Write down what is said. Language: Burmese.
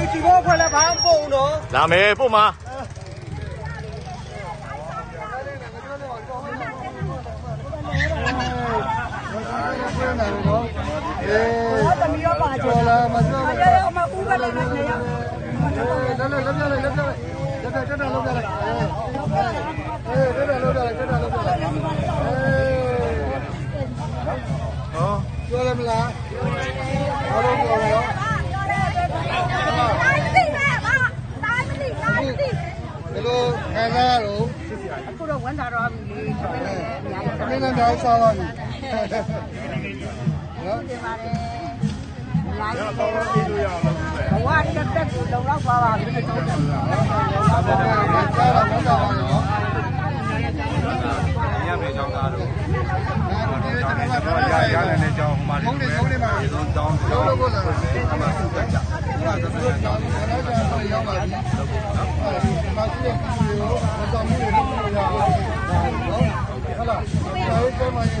Ôi chỉ có phải là phá bộ nữa Làm mê bộ mà ခံစားရတော့အခုတော့ဝန်တာတော့ပြီလေသမီးလည်းအများကြီးသမင်းနဲ့တောင်းစားပါပြီနော်တင်ပါတယ်အများကြီးတော့ပြေးလို့ရအောင်ဘဝတက်တက်ကိုလုံလောက်ပါပါပြီတော့တယ်ကြားတော့မတော်ပါဘူးနော်ညမေချောင်းသားတို့ရရရနေကြောင်းဟိုမှာဖုန်းနေဖုန်းနေမှာသုံးတောင်းကျောင်းလို့ကိုလာတယ်ဒီမှာသူကကြာဒီမှာသမင်းတောင်းတယ်လည်းကြာရောက်ပါပြီဒီမှာရှိ Vai, mãe.